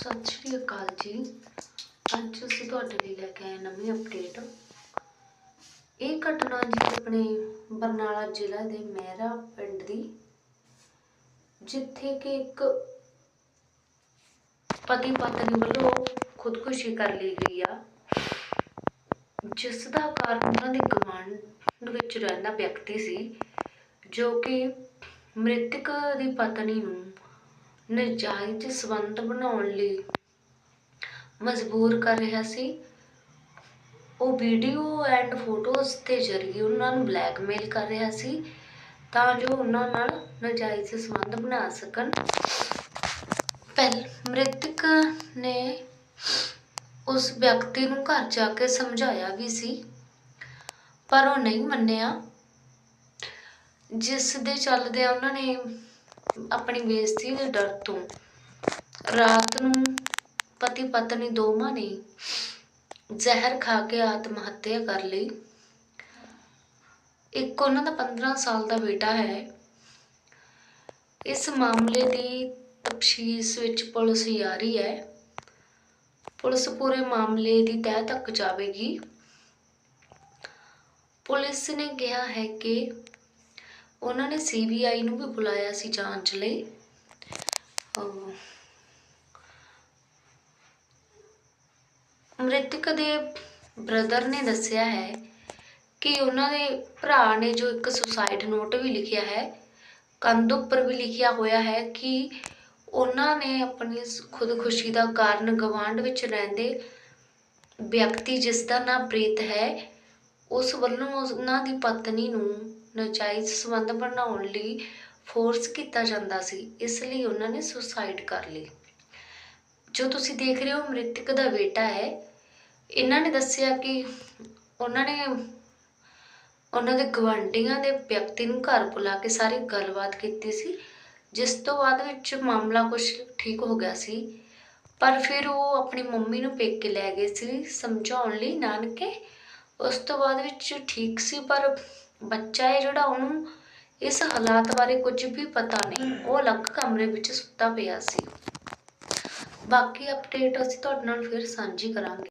ਸਤਿ ਸ਼੍ਰੀ ਅਕਾਲ ਜੀ। ਅੱਜ ਅਸੀਂ ਤੁਹਾਡੇ ਲਈ ਲੈ ਕੇ ਆਏ ਨਵੀਂ ਅਪਡੇਟ ਇਹ ਘਟਨਾ ਜੀ ਆਪਣੇ ਬਰਨਾਲਾ ਜ਼ਿਲ੍ਹਾ ਦੇ ਮਹਿਰਾ ਪਿੰਡ ਦੀ, ਜਿੱਥੇ ਕਿ ਇੱਕ ਪਤੀ ਪਤਨੀ ਵੱਲੋਂ ਖੁਦਕੁਸ਼ੀ ਕਰ ਲਈ ਗਈ ਆ, ਜਿਸ ਦਾ ਕਾਰਨ ਉਹਨਾਂ ਦੇ ਗੁਆਂਢ ਵਿੱਚ ਰਹਿੰਦਾ ਵਿਅਕਤੀ ਸੀ, ਜੋ ਕਿ ਮ੍ਰਿਤਕ ਦੀ ਪਤਨੀ ਨੂੰ ਨਜਾਇਜ਼ ਸੰਬੰਧ ਬਣਾਉਣ ਲਈ ਮਜਬੂਰ ਕਰ ਰਿਹਾ ਸੀ। ਉਹ ਵੀਡੀਓ ਐਂਡ ਫੋਟੋਜ਼ ਦੇ ਜ਼ਰੀਏ ਉਹਨਾਂ ਨੂੰ ਬਲੈਕਮੇਲ ਕਰ ਰਿਹਾ ਸੀ ਤਾਂ ਜੋ ਉਹਨਾਂ ਨਾਲ ਨਜਾਇਜ਼ ਸੰਬੰਧ ਬਣਾ ਸਕਣ। ਪਹਿਲ, ਮ੍ਰਿਤਕ ਨੇ ਉਸ ਵਿਅਕਤੀ ਨੂੰ ਘਰ ਜਾ ਕੇ ਸਮਝਾਇਆ ਵੀ ਸੀ, ਪਰ ਉਹ ਨਹੀਂ ਮੰਨਿਆ। ਜਿਸ ਦੇ ਚੱਲਦੇ ਉਹਨਾਂ ਨੇ ਆਪਣੀ ਬੇਇੱਜ਼ਤੀ ਦੇ ਡਰ ਤੋਂ। ਰਾਤ ਨੂੰ ਪਤੀ ਪਤਨੀ ਦੋਵਾਂ ਨੇ ਜ਼ਹਿਰ ਖਾ ਕੇ ਆਤਮ ਹੱਤਿਆ ਕਰ ਲਈ। ਇੱਕ ਉਹਨਾਂ ਦਾ 15 ਸਾਲ ਦਾ ਬੇਟਾ ਹੈ। ਇਸ ਮਾਮਲੇ ਦੀ ਤਫਤੀਸ਼ ਵਿੱਚ ਪੁਲਿਸ ਜਾਰੀ ਹੈ। ਪੁਲਿਸ ਪੂਰੇ ਮਾਮਲੇ ਦੀ ਤਹਿ ਤੱਕ ਜਾਵੇਗੀ। ਪੁਲਿਸ ਨੇ ਕਿਹਾ ਹੈ ਕਿ ਉਹਨਾਂ ਨੇ ਸੀਬੀਆਈ ਨੂੰ ਵੀ ਬੁਲਾਇਆ ਸੀ ਜਾਂਚ ਲਈ। ਮ੍ਰਿਤਕ ਦੇ ਬ੍ਰਦਰ ਨੇ ਦੱਸਿਆ ਹੈ ਕਿ ਉਹਨਾਂ ਦੇ ਭਰਾ ਨੇ ਜੋ ਇੱਕ ਸੁਸਾਈਡ ਨੋਟ ਵੀ ਲਿਖਿਆ ਹੈ, ਕੰਧ ਉੱਪਰ ਵੀ ਲਿਖਿਆ ਹੋਇਆ ਹੈ ਕਿ ਉਹਨਾਂ ਨੇ ਆਪਣੀ ਖੁਦਕੁਸ਼ੀ ਦਾ ਕਾਰਨ ਗਵਾਂਢ ਵਿੱਚ ਰਹਿੰਦੇ ਵਿਅਕਤੀ ਜਿਸ ਦਾ ਨਾਮ ਪ੍ਰੀਤ ਹੈ, ਉਸ ਵੱਲੋਂ ਉਹਨਾਂ ਦੀ ਪਤਨੀ ਨੂੰ ਨਾਜਾਇਜ਼ ਸੰਬੰਧ ਬਣਾਉਣ ਲਈ ਫੋਰਸ ਕੀਤਾ ਜਾਂਦਾ ਸੀ, ਇਸ ਲਈ ਉਹਨਾਂ ਨੇ ਸੁਸਾਈਡ ਕਰ ਲਈ। ਜੋ ਤੁਸੀਂ ਦੇਖ ਰਹੇ ਹੋ, ਮ੍ਰਿਤਕ ਦਾ ਬੇਟਾ ਹੈ। ਇਹਨਾਂ ਨੇ ਦੱਸਿਆ ਕਿ ਉਹਨਾਂ ਨੇ ਉਹਨਾਂ ਦੇ ਗਵਾਂਢੀਆਂ ਦੇ ਵਿਅਕਤੀ ਨੂੰ ਘਰ ਬੁਲਾ ਕੇ ਸਾਰੀ ਗੱਲਬਾਤ ਕੀਤੀ ਸੀ, ਜਿਸ ਤੋਂ ਬਾਅਦ ਵਿੱਚ ਮਾਮਲਾ ਕੁਝ ਠੀਕ ਹੋ ਗਿਆ ਸੀ। ਪਰ ਫਿਰ ਉਹ ਆਪਣੀ ਮੰਮੀ ਨੂੰ ਪੇਕੇ ਲੈ ਗਏ ਸੀ ਸਮਝਾਉਣ ਲਈ ਨਾਨਕੇ। ਉਸ ਤੋਂ ਬਾਅਦ ਵਿੱਚ ਠੀਕ ਸੀ, ਪਰ ਬੱਚਾ ਹੈ ਜਿਹੜਾ ਉਹਨੂੰ ਇਸ ਹਾਲਾਤ ਬਾਰੇ ਕੁਝ ਵੀ ਪਤਾ ਨਹੀਂ। ਉਹ ਅਲੱਗ ਕਮਰੇ ਵਿੱਚ ਸੁੱਤਾ ਪਿਆ ਸੀ। ਬਾਕੀ ਅਪਡੇਟ ਅਸੀਂ ਤੁਹਾਡੇ ਨਾਲ ਫਿਰ ਸਾਂਝੀ ਕਰਾਂਗੇ।